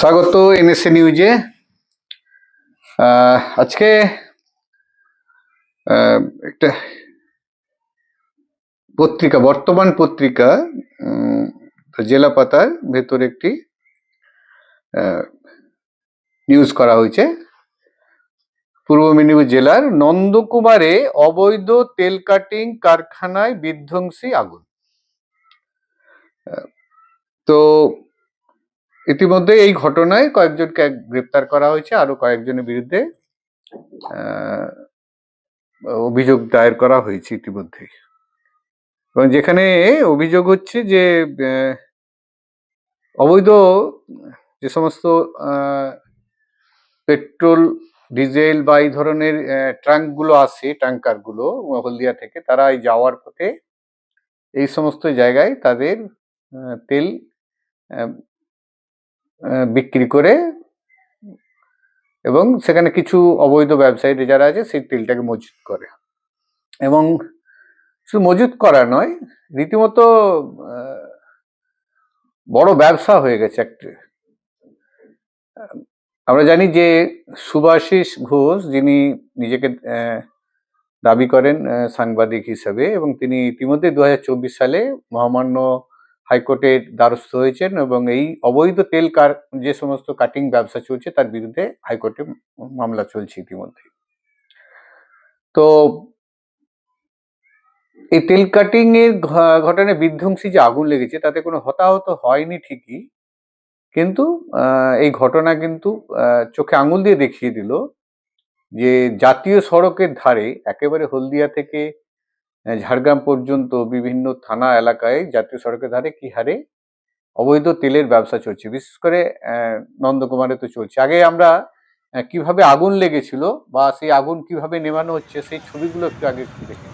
স্বাগত এনএসএ নিউজে। আজকে একটা পত্রিকা, বর্তমান পত্রিকা জেলা পাতার ভেতর একটি নিউজ করা হয়েছে। পূর্ব মেদিনীপুর জেলার নন্দকুমারে অবৈধ তেল কাটিং কারখানায় বিধ্বংসী আগুন। তো ইতিমধ্যে এই ঘটনায় কয়েকজনকে গ্রেপ্তার করা হয়েছে, আরও কয়েকজনের বিরুদ্ধে অভিযোগ দায়ের করা হয়েছে ইতিমধ্যে। এবং যেখানে অভিযোগ হচ্ছে যে অবৈধ যে সমস্ত পেট্রোল, ডিজেল বা এই ধরনের ট্রাঙ্কগুলো আসে ট্যাঙ্কারগুলো হলদিয়া থেকে, তারা এই যাওয়ার পথে এই সমস্ত জায়গায় তাদের তেল বিক্রি করে এবং সেখানে কিছু অবৈধ ব্যবসায়ী যারা আছে সেই তেলটাকে মজুত করে। এবং শুধু মজুত করা নয়, রীতিমতো বড় ব্যবসা হয়ে গেছে একটা। আমরা জানি যে সুভাষিস ঘোষ, যিনি নিজেকে দাবি করেন সাংবাদিক হিসেবে এবং তিনি ইতিমধ্যে দু সালে মহামান্য হাইকোর্টের দ্বারস্থ হয়েছেন এবং এই অবৈধ তেল কার, যে সমস্ত কাটিং ব্যবসা চলছে তার বিরুদ্ধে হাইকোর্টে মামলা চলছে ইতিমধ্যে তো এই তেল কাটিং এর ঘটনায় বিধ্বংসী যে আগুন লেগেছে তাতে কোনো হতাহত হয়নি ঠিকই, কিন্তু এই ঘটনা কিন্তু চোখে আঙুল দিয়ে দেখিয়ে দিল যে জাতীয় সড়কের ধারে একেবারে হলদিয়া থেকে ঝাড়গ্রাম পর্যন্ত বিভিন্ন থানা এলাকায় জাতীয় সড়কের ধারে কি হারে অবৈধ তেলের ব্যবসা চলছে? বিশেষ করে নন্দকুমারে তো চলছে। আগে আমরা কীভাবে আগুন লেগেছিল বা সেই আগুন কীভাবে নেভানো হচ্ছে, সেই ছবিগুলো একটু আগে একটু দেখি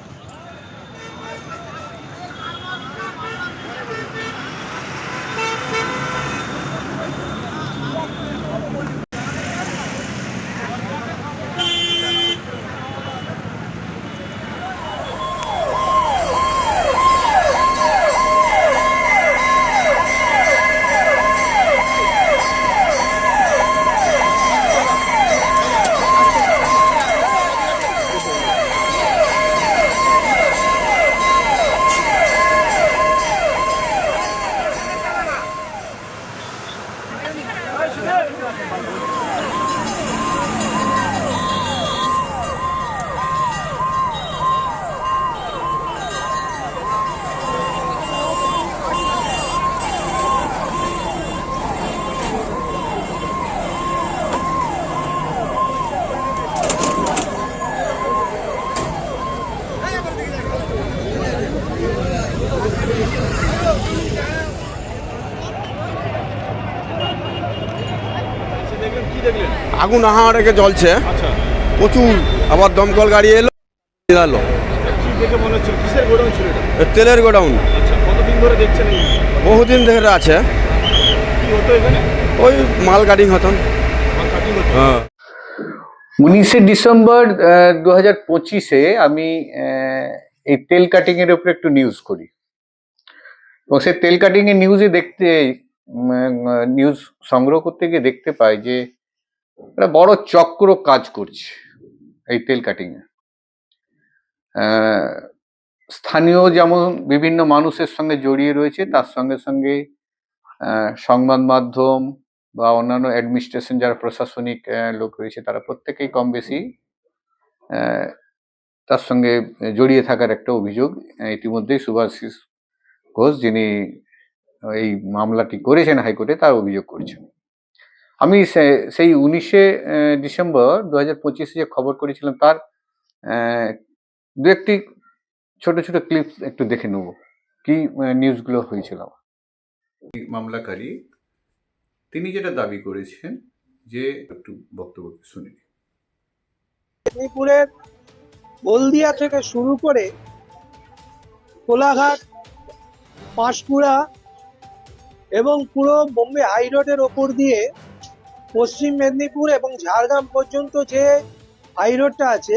আগুন আহা রেখে জ্বলছে। আচ্ছা। প্রচুর। আবার দমকল গাড়ি এলো এলো। মনে তেলের গোডাউন। আচ্ছা ধরে দেখছেন এই বহুদিন ধরে আছে। ওই মাল গাড়ি হতন হতো হ্যাঁ। উনিশে ডিসেম্বর দু হাজার পঁচিশে আমি এই তেল কাটিং এর উপরে একটু নিউজ করি। এবং সেই তেল কাটিং এর নিউজে দেখতে নিউজ সংগ্রহ করতে গিয়ে দেখতে পাই যে একটা বড় চক্র কাজ করছে এই তেল কাটিং এ। আহ, স্থানীয় যেমন বিভিন্ন মানুষের সঙ্গে জড়িয়ে রয়েছে তার সঙ্গে সঙ্গে সংবাদ মাধ্যম বা অন্যান্য অ্যাডমিনিস্ট্রেশন যারা প্রশাসনিক লোক রয়েছে তারা প্রত্যেকেই কম বেশি তার সঙ্গে জড়িয়ে থাকার একটা অভিযোগ ইতিমধ্যেই সুভাষিস ঘোষ যিনি এই মামলাটি করেছেন হাইকোর্টে তার অভিযোগ করছেন। আমি সে- সেই উনিশে ডিসেম্বর দু হাজার পঁচিশে যে খবর করেছিলাম তার দু একটি ছোট ছোট ক্লিপ একটু দেখে নেব কি নিউজগুলো হয়েছিল মামলাকারী তিনি যেটা দাবি করেছেন যে একটু বক্তব্য শুনি মেদিনীপুরের হলদিয়া থেকে শুরু করে কোলাঘাট পাঁশকুড়া এবং পুরো বোম্বে হাই রোডের ওপর দিয়ে পশ্চিম মেদিনীপুর এবং ঝাড়গ্রাম পর্যন্ত যে হাই রোডটা আছে,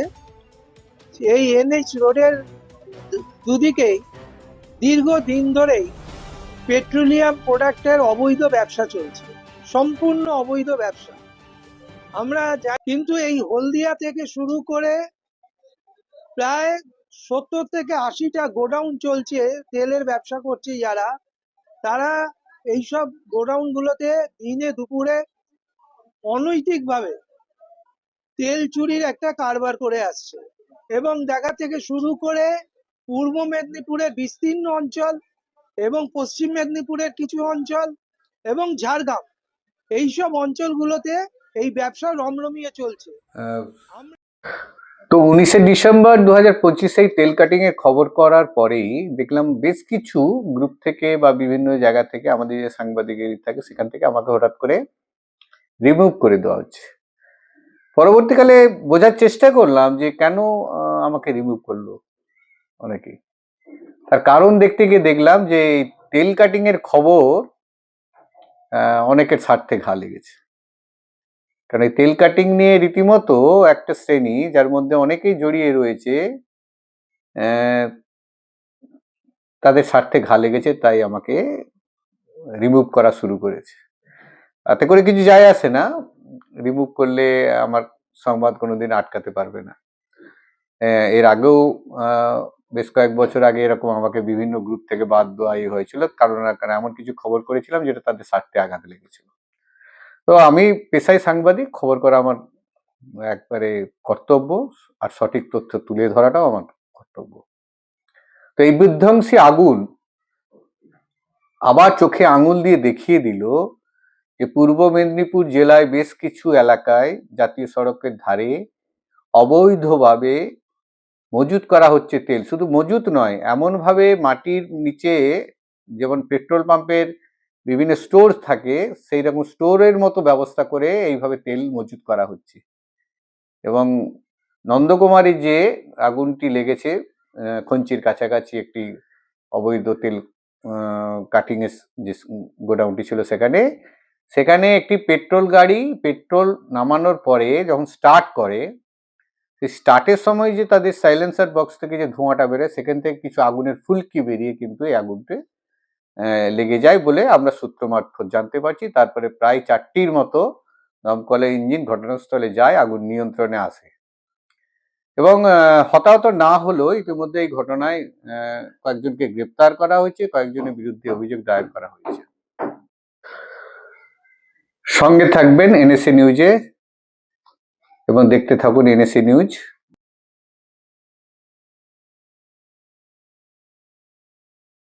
এই এনএইচ রোডের দুদিকেই দীর্ঘদিন ধরেই পেট্রোলিয়াম প্রোডাক্টের অবৈধ ব্যবসা চলছে, সম্পূর্ণ অবৈধ ব্যবসা। আমরা কিন্তু এই হলদিয়া থেকে শুরু করে প্রায় সত্তর থেকে আশিটা গোডাউন চলছে, তেলের ব্যবসা করছে যারা। তারা এইসব গোডাউন গুলোতে দিনে দুপুরে অনৈতিকভাবে তেল চুরির একটা কারবার করে আসছে। এবং দেখা থেকে শুরু করে পূর্ব মেদিনীপুরের বিস্তীর্ণ অঞ্চল এবং পশ্চিম মেদিনীপুরের কিছু অঞ্চল এবং ঝাড়গ্রাম, এইসব অঞ্চলগুলোতে এই ব্যবসা রমরমিয়ে চলছে। তো উনিশে ডিসেম্বর দু হাজার পঁচিশে তেল কাটিং এর খবর করার পরেই দেখলাম বেশ কিছু গ্রুপ থেকে বা বিভিন্ন জায়গা থেকে আমাদের যে সাংবাদিকের থাকে, সেখান থেকে আমাকে হঠাৎ করে রিমুভ করে দেওয়া হচ্ছে। পরবর্তীকালে বোঝার চেষ্টা করলাম যে কেন আমাকে রিমুভ করল অনেকেই তার কারণ দেখতে গিয়ে দেখলাম যে তেল কাটিং এর খবর অনেকের স্বার্থে ঘা লেগেছে। কারণ এই তেল কাটিং নিয়ে রীতিমতো একটা শ্রেণি, যার মধ্যে অনেকেই জড়িয়ে রয়েছে তাদের স্বার্থে ঘা লেগেছে, তাই আমাকে রিমুভ করা শুরু করেছে। তাতে করে কিছু যায় আসে না। রিমুভ করলে আমার সংবাদ কোনোদিন আটকাতে পারবে না। এর আগেও বেশ কয়েক বছর আগে এরকম আমাকে বিভিন্ন গ্রুপ থেকে বাদ দেওয়া ইয়ে হয়েছিল। কারণ এমন কিছু খবর করেছিলাম যেটা তাদের স্বার্থে আঘাত লেগেছিল। তো আমি পেশায় সাংবাদিক, খবর করা আমার একবারে কর্তব্য আর সঠিক তথ্য তুলে ধরাটাও আমার কর্তব্য। তো এই বিধ্বংসী আগুন আবার চোখে আঙুল দিয়ে দেখিয়ে দিল যে পূর্ব মেদিনীপুর জেলায় বেশ কিছু এলাকায় জাতীয় সড়কের ধারে অবৈধভাবে মজুত করা হচ্ছে তেল। শুধু মজুত নয়, এমনভাবে মাটির নিচে যেমন পেট্রোল পাম্পের বিভিন্ন স্টোর থাকে সেই রকম স্টোরের মতো ব্যবস্থা করে এইভাবে তেল মজুত করা হচ্ছে। এবং নন্দকুমারী যে আগুনটি লেগেছে খঞ্চির কাছাকাছি একটি অবৈধ তেল কাটিংয়ের যে গোডাউনটি ছিল সেখানে সেখানে একটি পেট্রোল গাড়ি পেট্রোল নামানোর পরে যখন স্টার্ট করে, সেই স্টার্টের সময় যে তাদের সাইলেন্সার বক্স থেকে যে ধোঁয়াটা বেরোয়, সেখান থেকে কিছু আগুনের ফুলকি বেরিয়ে কিন্তু এই আগুনটি লেগে যায় বলে আমরা সূত্র মারফত জানতে পারছি। তারপরে প্রায় চারটির মতো দমকলের ইঞ্জিন ঘটনাস্থলে যায়, আগুন নিয়ন্ত্রণে আসে। এবং হতাহত না হলেও ইতিমধ্যে এই ঘটনায় কয়েকজনকে গ্রেপ্তার করা হয়েছে, কয়েকজনের বিরুদ্ধে অভিযোগ দায়ের করা হয়েছে। সঙ্গে থাকবেন এনএসএ নিউজে এবং দেখতে থাকুন এনএসএ নিউজ।